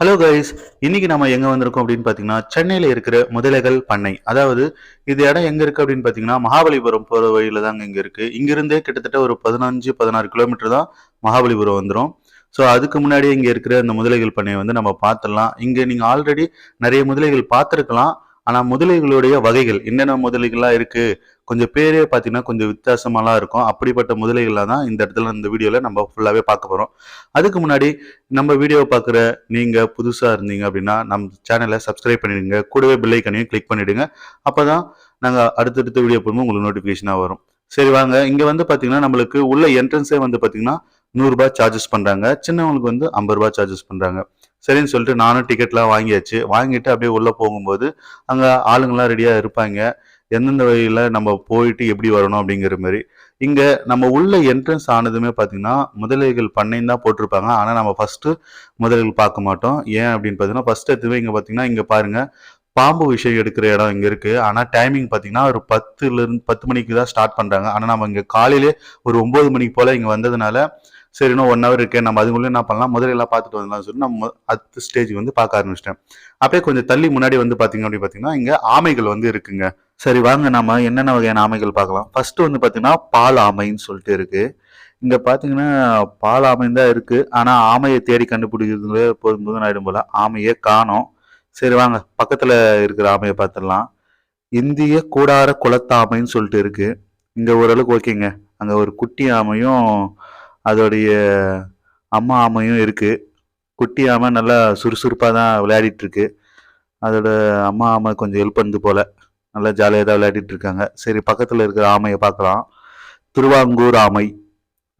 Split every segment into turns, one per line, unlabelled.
Hello guys இன்னைக்கு நம்ம எங்க வந்திருக்கோம் அப்படின்னு பாத்தீங்கன்னா சென்னையில இருக்கிற முதலைகள் பண்ணை. அதாவது இது இடம் எங்க இருக்கு அப்படின்னு பாத்தீங்கன்னா மகாபலிபுரம் போற வழியில தாங்க இங்க இருக்கு. இங்கிருந்தே கிட்டத்தட்ட ஒரு பதினஞ்சு பதினாறு கிலோமீட்டர் தான் மகாபலிபுரம் வந்துடும் ஸோ அதுக்கு முன்னாடியே இங்க இருக்கிற அந்த முதலைகள் பண்ணையை வந்து நம்ம பார்த்துடலாம். இங்க நீங்க ஆல்ரெடி நிறைய முதலைகள் பார்த்துருக்கலாம். ஆனால் முதலைகளுடைய வகைகள் என்னென்ன முதலைகள்லாம் இருக்குது கொஞ்சம் பேரே பார்த்தீங்கன்னா கொஞ்சம் வித்தியாசமாலாம் இருக்கும். அப்படிப்பட்ட முதலைகளாக தான் இந்த இடத்துல இந்த வீடியோவில் நம்ம ஃபுல்லாகவே பார்க்க போகிறோம் அதுக்கு முன்னாடி நம்ம வீடியோவை பார்க்குற நீங்கள் புதுசாக இருந்தீங்க அப்படின்னா நம்ம சேனலை சப்ஸ்கிரைப் பண்ணிடுங்க. கூடவே பில்லைக்கனையும் கிளிக் பண்ணிவிடுங்க அப்போ தான் நாங்கள் அடுத்தடுத்த வீடியோ போடும்போது உங்களுக்கு நோட்டிஃபிகேஷனாக வரும். சரி வாங்க. இங்கே வந்து பார்த்தீங்கன்னா நம்மளுக்கு உள்ள என்ட்ரன்ஸே வந்து பார்த்தீங்கன்னா நூறுரூபா சார்ஜஸ் பண்ணுறாங்க சின்னவங்களுக்கு வந்து ஐம்பது ரூபா சார்ஜஸ் பண்ணுறாங்க சரின்னு சொல்லிட்டு நானும் டிக்கெட்லாம் வாங்கியாச்சு. வாங்கிட்டு அப்படியே உள்ளே போகும்போது அங்கே ஆளுங்கள்லாம் ரெடியாக இருப்பாங்க. எந்தெந்த வழியில் நம்ம போயிட்டு எப்படி வரணும் அப்படிங்கிற மாதிரி. இங்கே நம்ம உள்ள என்ட்ரன்ஸ் ஆனதுமே பார்த்தீங்கன்னா முதலைகள் பண்ணைன்னு தான் போட்டிருப்பாங்க. ஆனால் நம்ம ஃபஸ்ட்டு முதலைகள் பார்க்க மாட்டோம். ஏன் அப்படின்னு பார்த்தீங்கன்னா ஃபஸ்ட் எடுத்துவே இங்கே பார்த்தீங்கன்னா இங்கே பாருங்கள் பாம்பு விஷயம் எடுக்கிற இடம் இங்கே இருக்குது ஆனால் டைமிங் பார்த்தீங்கன்னா ஒரு பத்துலேருந்து பத்து மணிக்கு தான் ஸ்டார்ட் பண்ணுறாங்க ஆனால் நம்ம இங்கே காலையிலே ஒரு ஒம்பது மணிக்கு போல் இங்கே வந்ததுனால சரி இன்னும் ஒன் ஹவர் இருக்கேன் நம்ம அதுக்குள்ளே என்ன பண்ணலாம்? முதலையெல்லாம் பார்த்துட்டு வந்துடலாம் சொல்லி நம்ம அடுத்த ஸ்டேஜ் வந்து பார்க்க ஆரம்பிச்சிட்டேன். அப்படியே கொஞ்சம் தள்ளி முன்னாடி வந்து பார்த்தீங்க அப்படின்னு பார்த்தீங்கன்னா இங்கே ஆமைகள் வந்து இருக்குங்க. சரி வாங்க நம்ம என்னென்ன வகையான ஆமைகள் பார்க்கலாம். ஃபர்ஸ்ட் வந்து பார்த்தீங்கன்னா பால் ஆமைன்னு சொல்லிட்டு இருக்கு. இங்க பாத்தீங்கன்னா பால் ஆமை தான் இருக்கு. ஆனா ஆமையை தேடி கண்டுபிடிக்கிறது போதும் போதும் ஆயிடும் போல. ஆமையே காணோம். சரி வாங்க பக்கத்துல இருக்கிற ஆமையை பார்த்துடலாம். இந்திய கூடார குளத்தாமைன்னு சொல்லிட்டு இருக்கு. இங்க ஓரளவுக்கு ஓகேங்க. அங்க ஒரு குட்டி ஆமையும் அதோடைய அம்மா ஆமையும் இருக்குது குட்டி ஆமை நல்லா சுறுசுறுப்பாக தான் விளையாடிட்டுருக்கு. அதோட அம்மா ஆமை கொஞ்சம் ஹெல்ப் பண்ணுது போல் நல்லா ஜாலியாக தான் விளையாடிட்டு இருக்காங்க. சரி பக்கத்தில் இருக்கிற ஆமையை பார்க்கலாம். திருவாங்கூர் ஆமை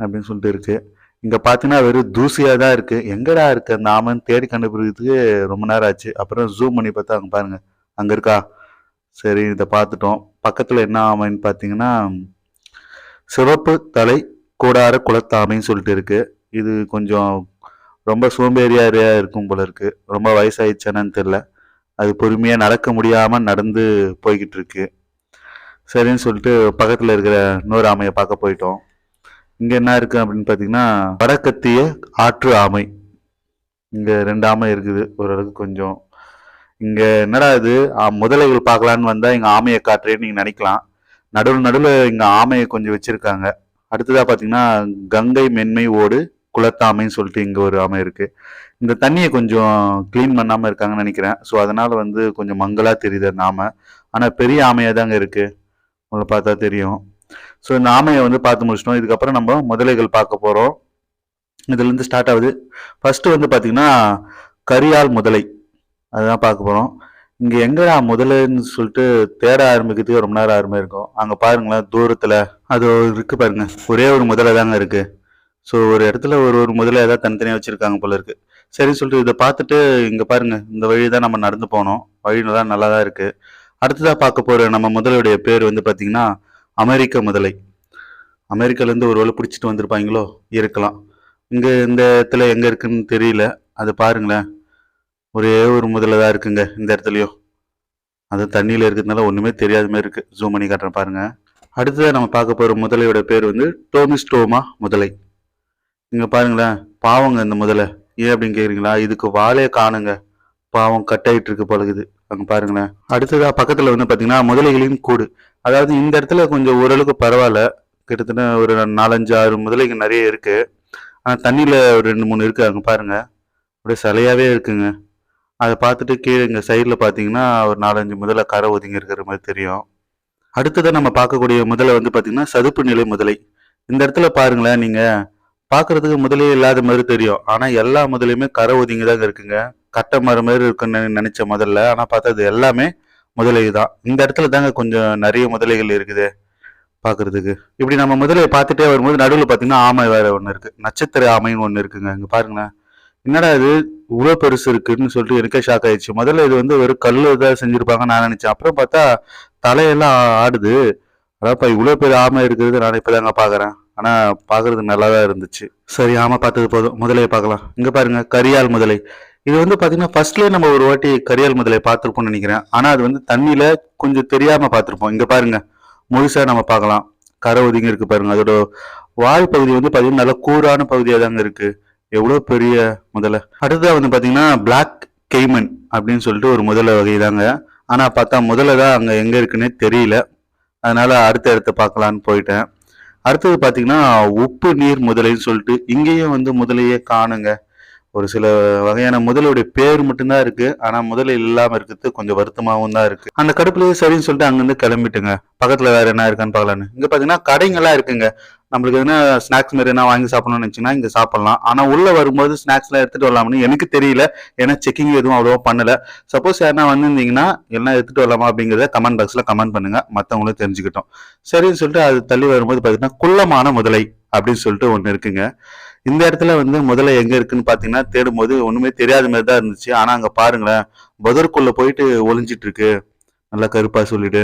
அப்படின்னு சொல்லிட்டு இருக்குது இங்கே பார்த்தீங்கன்னா வெறும் தூசியாக தான் இருக்குது எங்கடா இருக்கு அந்த ஆமைன்னு தேடி கண்டுபிடிக்கிறதுக்கு ரொம்ப நேரம் ஆச்சு. அப்புறம் ஜூம் பண்ணி பார்த்தா அங்கே பாருங்கள் அங்கே இருக்கா? சரி இதை பார்த்துட்டோம். பக்கத்தில் என்ன ஆமைன்னு பார்த்தீங்கன்னா சிவப்பு தலை கூடார குளத்தாமைன்னு சொல்லிட்டு இருக்கு. இது கொஞ்சம் ரொம்ப சோம்பேறியாரியா இருக்கும் போல இருக்கு. ரொம்ப வயசாயிடுச்சானு தெரில அது பொறுமையா நடக்க முடியாம நடந்து போய்கிட்டு இருக்கு. சரின்னு சொல்லிட்டு பக்கத்துல இருக்கிற இன்னொரு ஆமையை பார்க்க போயிட்டோம். இங்க என்ன இருக்கு அப்படின்னு பாத்தீங்கன்னா வடக்கத்திய ஆற்று ஆமை. இங்க ரெண்டு ஆமை இருக்குது. ஓரளவுக்கு கொஞ்சம் இங்க என்னடா இது? முதலைகள் பார்க்கலான்னு வந்தா இங்க ஆமையை காட்டுறேன்னு நீங்க நினைக்கலாம். நடுவில் நடுவில் இங்க ஆமையை கொஞ்சம் வச்சிருக்காங்க. அடுத்ததாக பார்த்தீங்கன்னா கங்கை மென்மை ஓடு குளத்தாமைன்னு சொல்லிட்டு இங்கே ஒரு ஆமை இருக்குது இந்த தண்ணியை கொஞ்சம் க்ளீன் பண்ணாமல் இருக்காங்கன்னு நினைக்கிறேன். ஸோ அதனால் வந்து கொஞ்சம் மங்களாக தெரியுது அந்த ஆமை. பெரிய ஆமையாக தாங்க இருக்குது உங்களை பார்த்தா தெரியும். ஸோ இந்த ஆமையை வந்து பார்த்து முடிச்சிட்டோம். இதுக்கப்புறம் நம்ம முதலைகள் பார்க்க போகிறோம் இதுலேருந்து ஸ்டார்ட் ஆகுது. ஃபஸ்ட்டு வந்து பார்த்திங்கன்னா கரியால் முதலை. அதுதான் பார்க்க போகிறோம் இங்கே எங்கடா முதலைன்னு சொல்லிட்டு தேட ஆரம்பிக்கிறதுக்கு ரொம்ப நேரம் ஆரம்பி இருக்கும். அங்கே பாருங்களேன் தூரத்தில் அது இருக்கு பாருங்க. ஒரே ஒரு முதலை தாங்க இருக்கு. ஸோ ஒரு இடத்துல ஒரு ஒரு முதல்ல ஏதாவது தனித்தனியாக வச்சுருக்காங்க போல இருக்கு. சரி சொல்லிட்டு இதை பார்த்துட்டு இங்கே பாருங்க. இந்த வழி தான் நம்ம நடந்து போனோம். வழி நல்லா நல்லா தான் இருக்குது அடுத்ததாக பார்க்க போகிற நம்ம முதலையுடைய பேர் வந்து பார்த்திங்கன்னா அமெரிக்க முதலை. அமெரிக்காலேருந்து ஒரு வேளை பிடிச்சிட்டு வந்திருப்பாங்களோ? இருக்கலாம். இங்கே இந்த இடத்துல எங்கே இருக்குன்னு தெரியல. அது பாருங்களேன். ஒரே ஒரு முதலை தான் இருக்குங்க இந்த இடத்துலையும் அது தண்ணியில் இருக்கிறதுனால ஒன்றுமே தெரியாத மாதிரி இருக்குது ஜூம் பண்ணி காட்டுறேன் பாருங்கள் அடுத்ததாக நம்ம பார்க்க போகிற முதலையோட பேர் வந்து டோமிஸ்டோமா முதலை. இங்கே பாருங்களேன் பாவங்க இந்த முதலை. ஏன் அப்படின்னு கேட்குறீங்களா இதுக்கு வாலே காணுங்க. பாவம் கட்டாயிட்டு இருக்கு பழகுது அங்கே பாருங்களேன். அடுத்ததா பக்கத்தில் வந்து பார்த்தீங்கன்னா முதலைகளின் கூடு. அதாவது இந்த இடத்துல கொஞ்சம் ஓரளவுக்கு பரவாயில்ல. கிட்டத்தட்ட ஒரு நாலஞ்சு ஆறு முதலைங்க நிறைய இருக்குது ஆனால் தண்ணியில் ஒரு ரெண்டு மூணு இருக்குது அங்கே பாருங்கள் அப்படியே சிலையாவே இருக்குங்க. அதை பார்த்துட்டு கீழே இங்கே சைடில் பார்த்தீங்கன்னா ஒரு நாலஞ்சு முதலை கரை ஒதுங்கி இருக்கிற மாதிரி தெரியும். அடுத்ததாக நம்ம பார்க்கக்கூடிய முதலை வந்து பார்த்திங்கன்னா சதுப்பு நிலை முதலை. இந்த இடத்துல பாருங்களேன் நீங்கள் பார்க்குறதுக்கு முதலே இல்லாத மாதிரி தெரியும். ஆனால் எல்லா முதலையுமே கரை ஒதுங்கி தாங்க இருக்குங்க. கட்டை மரம் மாதிரி இருக்குன்னு நினச்ச முதல்ல. ஆனால் பார்த்தா அது எல்லாமே முதலை தான். இந்த இடத்துல தாங்க கொஞ்சம் நிறைய முதலைகள் இருக்குது பார்க்குறதுக்கு. இப்படி நம்ம முதலையை பார்த்துட்டே வரும்போது நடுவில் பார்த்தீங்கன்னா ஆமை வேறு ஒன்று இருக்குது நட்சத்திர ஆமைன்னு ஒன்று இருக்குங்க. இங்கே பாருங்களேன். என்னடா இது? இவ்வளோ பெருசு இருக்குன்னு சொல்லிட்டு எனக்கே ஷாக் ஆயிடுச்சு. முதல்ல இது வந்து வெறும் கல் தான் செஞ்சுருப்பாங்க நான் நினச்சேன். அப்புறம் பார்த்தா தலையெல்லாம் ஆடுது. அதான்ப்பா இவ்வளோ பெரிய ஆமை இருக்கிறது நான் இப்போதாங்க பார்க்குறேன் ஆனால் பார்க்குறது நல்லா தான் இருந்துச்சு. சரி ஆமை பார்த்தது போதும். முதலையை பார்க்கலாம். இங்கே பாருங்கள் கரியால் முதலை. இது வந்து பார்த்தீங்கன்னா ஃபர்ஸ்ட்லேயே நம்ம ஒரு வாட்டி கரியால் முதலை பார்த்துருப்போம்னு நினைக்கிறேன். ஆனால் அது வந்து தண்ணியில் கொஞ்சம் தெரியாமல் பார்த்துருப்போம். இங்கே பாருங்கள் முழுசாக நம்ம பார்க்கலாம். கரை ஒதுங்கி இருக்குது பாருங்க. அதோட வாய் பகுதி வந்து பார்த்தீங்கன்னா நல்லா கூரான பகுதியாக தாங்க இருக்குது எவ்வளோ பெரிய முதலை? அடுத்ததாக வந்து பார்த்தீங்கன்னா பிளாக் கெய்மன் அப்படின்னு சொல்லிட்டு ஒரு முதலை வகை தாங்க. ஆனால் பார்த்தா முதல்ல தான் அங்கே எங்கே இருக்குன்னே தெரியல. அதனால் அடுத்த இடத்த பார்க்கலான்னு போயிட்டேன். அடுத்தது பார்த்தீங்கன்னா உப்பு நீர் முதலைன்னு சொல்லிட்டு இங்கேயும் வந்து முதலையே காணுங்க. ஒரு சில வகையான முதலுடைய பேர் மட்டும்தான் இருக்கு. ஆனா முதல் இல்லாம இருக்கிறது கொஞ்சம் வருத்தமாகவும் தான் இருக்கு. அந்த கடுப்புலயே சரின்னு சொல்லிட்டு அங்கிருந்து கிளம்பிட்டுங்க. பக்கத்துல வேற என்ன இருக்கான்னு பார்க்கலான்னு. இங்க பாத்தீங்கன்னா கடைங்கெல்லாம் இருக்குங்க. நம்மளுக்கு எதுனா ஸ்நாக்ஸ் மாதிரி என்ன வாங்கி சாப்பிடணும்னு நினைச்சுன்னா இங்க சாப்பிடலாம். ஆனா உள்ள வரும்போது ஸ்நாக்ஸ் எல்லாம் எடுத்துட்டு வரலாம்னு எனக்கு தெரியல. ஏன்னா செக்கிங் எதுவும் அவ்வளவா பண்ணல. சப்போஸ் யாருன்னா வந்திருந்தீங்கன்னா எல்லாம் எடுத்துட்டு வரலாமா அப்படிங்கறத கமெண்ட் பாக்ஸ்ல கமெண்ட் பண்ணுங்க. மத்தவங்களும் தெரிஞ்சுக்கிட்டோம். சரின்னு சொல்லிட்டு அது தள்ளி வரும்போது பாத்தீங்கன்னா குள்ளமான முதலை அப்படின்னு சொல்லிட்டு ஒன்று இருக்குங்க. இந்த இடத்துல வந்து முதல்ல எங்க இருக்குன்னு பாத்தீங்கன்னா தேடும்போது ஒண்ணுமே தெரியாத மாதிரி தான் இருந்துச்சு. ஆனா அங்க பாருங்களேன் புதருக்குள்ள போயிட்டு ஒளிஞ்சிட்டு இருக்கு நல்லா கருப்பா சொல்லிட்டு.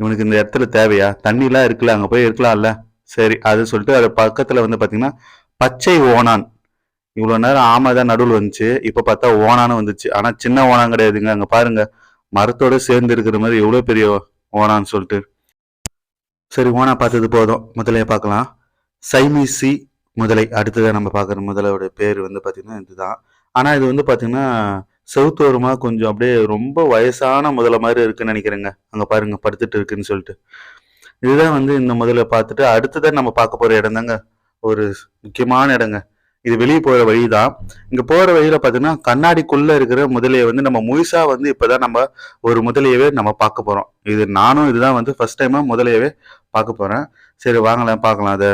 இவனுக்கு இந்த இடத்துல தேவையா? தண்ணி எல்லாம் இருக்குல்ல அங்க போய் இருக்கலாம்ல. சரி அது சொல்லிட்டு அது பக்கத்துல வந்து பாத்தீங்கன்னா பச்சை ஓனான் இவ்வளவு நேரம் ஆமை தான் நடுவில் வந்துச்சு. இப்ப பார்த்தா ஓனானு வந்துச்சு. ஆனா சின்ன ஓனான் கிடையாதுங்க. அங்க பாருங்க மரத்தோட சேர்ந்து இருக்கிற மாதிரி எவ்வளவு பெரிய ஓனான்னு சொல்லிட்டு. சரி ஓனா பார்த்தது போதும். முதலே பார்க்கலாம். சைமீசி முதலை அடுத்ததாக நம்ம பார்க்குற முதலையோட பேர் வந்து பார்த்திங்கன்னா இதுதான். ஆனால் இது வந்து பார்த்தீங்கன்னா செவுத்தோரமாக கொஞ்சம் அப்படியே ரொம்ப வயசான முதலை மாதிரி இருக்குன்னு நினைக்கிறேங்க. அங்கே பாருங்க படுத்துட்டு இருக்குன்னு சொல்லிட்டு. இதுதான் வந்து இந்த முதலை பார்த்துட்டு அடுத்ததான் நம்ம பார்க்க போகிற இடம் தாங்க ஒரு முக்கியமான இடங்க. இது வெளியே போகிற வழி தான் இங்கே போகிற வழியில் பார்த்தீங்கன்னா கண்ணாடிக்குள்ளே இருக்கிற முதலையை வந்து நம்ம முழுசாக வந்து இப்போ தான் நம்ம ஒரு முதலையவே நம்ம பார்க்க போகிறோம் இது நானும் இதுதான் வந்து ஃபஸ்ட் டைமாக முதலையவே பார்க்க போகிறேன் சரி வாங்கலாம் பார்க்கலாம் அதை.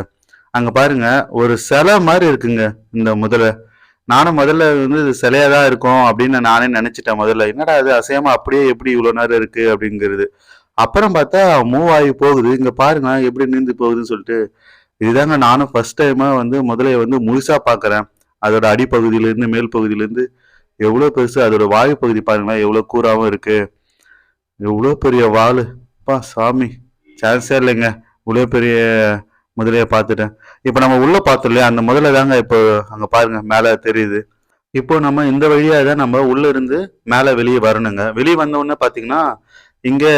அங்க பாருங்க ஒரு சிலை மாதிரி இருக்குங்க இந்த முதல்ல. நானும் முதல்ல வந்து இது சிலையா தான் இருக்கும் அப்படின்னு நானே நினைச்சிட்டேன் முதல்ல. என்னடா அது அசையமா அப்படியே எப்படி இவ்வளவு நேரம் இருக்கு அப்படிங்கிறது. அப்புறம் பார்த்தா மூவ் ஆகி போகுது. இங்க பாருங்க எப்படி நீந்து போகுதுன்னு சொல்லிட்டு. இதுதாங்க நானும் ஃபர்ஸ்ட் டைமா வந்து முதலைய வந்து முழுசா பாக்குறேன் அதோட அடிப்பகுதியிலேருந்து மேல் பகுதியிலேருந்து எவ்வளோ எவ்வளவு பெருசு அதோட வாயு பகுதி பாருங்களேன் எவ்வளவு கூறாவும் இருக்கு. எவ்வளவு பெரிய வாளு பா சாமி. சான்ஸே இல்லைங்க. இவ்வளவு பெரிய முதலையை பார்த்துட்டேன் இப்போ நம்ம உள்ளே பார்த்தோம் இல்லையா? அந்த முதல்ல தாங்க இப்போ அங்கே பாருங்கள் மேலே தெரியுது. இப்போ நம்ம இந்த வழியாக தான் நம்ம உள்ளே இருந்து மேலே வெளியே வரணுங்க. வெளியே வந்தோடனே பார்த்தீங்கன்னா இங்கே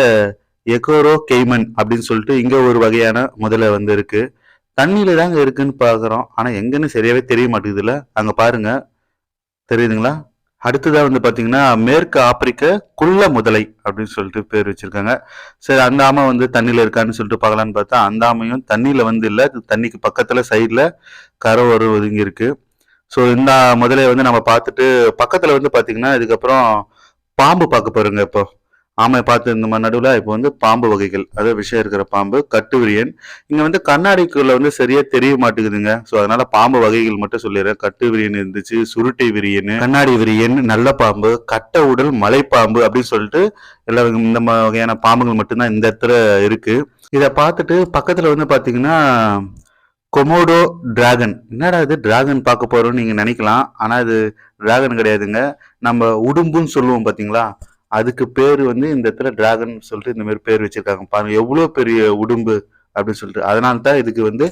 எக்கோரோ கெய்மன் அப்படின்னு சொல்லிட்டு இங்கே ஒரு வகையான முதலை வந்து இருக்குது தண்ணியில் தாங்க இருக்குன்னு பார்க்குறோம். ஆனால் எங்கேன்னு சரியாகவே தெரிய மாட்டேங்குதுல்ல. அங்கே பாருங்க. தெரியுதுங்களா? அடுத்ததாக வந்து பார்த்தீங்கன்னா மேற்கு ஆப்பிரிக்க குள்ள முதலை அப்படின்னு சொல்லிட்டு பேர் வச்சிருக்காங்க. சரி அந்த ஆமை வந்து தண்ணியில் இருக்கான்னு சொல்லிட்டு பார்க்கலான்னு பார்த்தா அந்த ஆமையும் தண்ணியில் வந்து இல்லை தண்ணிக்கு பக்கத்தில் சைடில் கரை ஒரு ஒதுங்கி இருக்குது ஸோ இந்த முதலையை வந்து நம்ம பார்த்துட்டு பக்கத்தில் வந்து பார்த்திங்கன்னா இதுக்கப்புறம் பாம்பு பார்க்க போகிறோங்க இப்போ. ஆமை பார்த்து இந்த மாதிரி நடுவில் இப்போ வந்து பாம்பு வகைகள் அதாவது விஷயம் இருக்கிற பாம்பு கட்டுவிரியன் இங்கே வந்து கண்ணாடிக்குள்ள வந்து சரியா தெரிய மாட்டேங்குதுங்க. ஸோ அதனால பாம்பு வகைகள் மட்டும் சொல்லிடுறேன். கட்டு விரியன் இருந்துச்சு சுருட்டை விரியன் கண்ணாடி விரியன் நல்ல பாம்பு கட்ட உடல் மலைப்பாம்பு அப்படின்னு சொல்லிட்டு எல்லா இந்த வகையான பாம்புகள் மட்டும்தான் இந்த இடத்துல இருக்கு. இதை பார்த்துட்டு பக்கத்தில் வந்து பார்த்தீங்கன்னா கொமோடோ டிராகன். என்னடா இது? டிராகன் பார்க்க போறோம்னு நீங்க நினைக்கலாம். ஆனா இது டிராகன் கிடையாதுங்க. நம்ம உடும்புன்னு சொல்லுவோம் பார்த்தீங்களா அதுக்கு பேர் வந்து இந்த இடத்துல டிராகன் சொல்லிட்டு இந்த மாதிரி பேர் வச்சிருக்காங்க. பாருங்க எவ்வளோ பெரிய உடும்பு அப்படின்னு சொல்லிட்டு. அதனால தான் இதுக்கு வந்து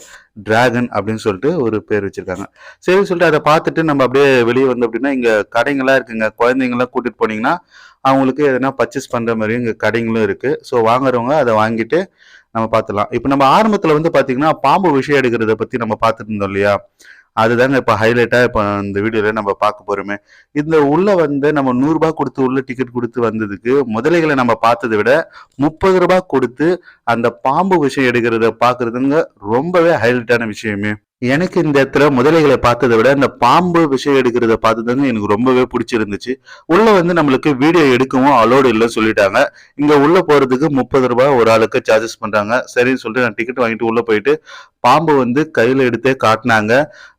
டிராகன் அப்படின்னு சொல்லிட்டு ஒரு பேர் வச்சிருக்காங்க. சரி சொல்லிட்டு அதை பார்த்துட்டு நம்ம அப்படியே வெளியே வந்தோம் அப்படின்னா இங்கே கடைங்களாம் இருக்குங்க. குழந்தைங்களாம் கூட்டிட்டு போனீங்கன்னா அவங்களுக்கு எதனா பர்ச்சேஸ் பண்ணுற மாதிரி இங்கே கடைங்களும் இருக்கு. ஸோ வாங்குறவங்க அதை வாங்கிட்டு நம்ம பார்த்துலாம் இப்போ நம்ம ஆரம்பத்தில் வந்து பார்த்தீங்கன்னா பாம்பு விஷயம் எடுக்கிறத பற்றி நம்ம பார்த்துட்டு இருந்தோம் இல்லையா? அதுதாங்க இப்போ ஹைலைட்டாக இப்போ இந்த வீடியோவில் நம்ம பார்க்க போகிறோமே இந்த உள்ளே வந்து நம்ம நூறுரூபா கொடுத்து உள்ள டிக்கெட் கொடுத்து வந்ததுக்கு முதலைகளை நம்ம பார்த்ததை விட முப்பது ரூபா கொடுத்து அந்த பாம்பு விஷயம் எடுக்கிறத பார்க்குறதுங்க ரொம்பவே ஹைலைட்டான விஷயமே. எனக்கு இந்த இடத்துல முதலைகளை பார்த்ததை விட இந்த பாம்பு விஷயம் எடுக்கிறத பார்த்ததுங்க எனக்கு ரொம்பவே பிடிச்சிருந்துச்சு. உள்ள வந்து நம்மளுக்கு வீடியோ எடுக்கவும் அலோடு இல்லைன்னு சொல்லிட்டாங்க. இங்க உள்ள போறதுக்கு முப்பது ரூபாய் ஒரு ஆளுக்கு சார்ஜஸ் பண்றாங்க. சரின்னு சொல்லிட்டு நான் டிக்கெட் வாங்கிட்டு உள்ள போயிட்டு பாம்பு வந்து கையில எடுத்தே காட்டினாங்க.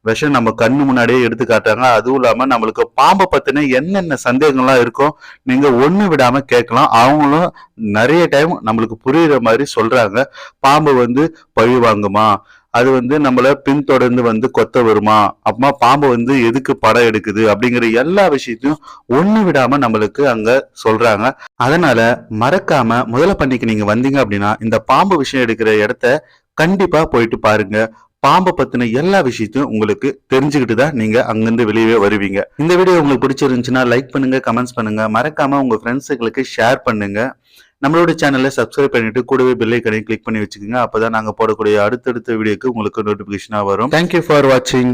விஷம் நம்ம கண்ணு முன்னாடியே எடுத்து காட்டுறாங்க. அதுவும் இல்லாம நம்மளுக்கு பாம்பை பத்தின என்னென்ன சந்தேகங்கள்லாம் இருக்கோ நீங்க ஒண்ணு விடாம கேட்கலாம். அவங்களும் நிறைய டைம் நம்மளுக்கு புரியுற மாதிரி சொல்றாங்க. பாம்பு வந்து பழி வாங்குமா? அது வந்து நம்மள பின்தொடர்ந்து வந்து கொத்த வருமா? அப்புறமா பாம்பு வந்து எதுக்கு படம் எடுக்குது? அப்படிங்கிற எல்லா விஷயத்தையும் ஒண்ணு விடாம நம்மளுக்கு அங்க சொல்றாங்க. அதனால மறக்காம முதல்ல பண்ணிக்கு நீங்க வந்தீங்க அப்படின்னா இந்த பாம்பு விஷயம் எடுக்கிற இடத்த கண்டிப்பா போயிட்டு பாருங்க. பாம்பை பத்தின எல்லா விஷயத்தையும் உங்களுக்கு தெரிஞ்சுக்கிட்டு தான் நீங்க அங்கிருந்து வெளியே வருவீங்க. இந்த வீடியோ உங்களுக்கு பிடிச்சிருந்துச்சுன்னா லைக் பண்ணுங்க கமெண்ட்ஸ் பண்ணுங்க. மறக்காம உங்க ஃப்ரெண்ட்ஸுகளுக்கு ஷேர் பண்ணுங்க. நம்மளோட சேனலை சப்ஸ்கிரைப் பண்ணிட்டு கூடவே பெல் ஐக்கனை கிளிக் பண்ணி வச்சுக்கோங்க. அப்பதான் நாங்க போடக்கூடிய அடுத்தடுத்த வீடியோக்கு உங்களுக்கு நோட்டிபிகேஷனா வரும். தேங்க்யூ ஃபார் வாட்சிங்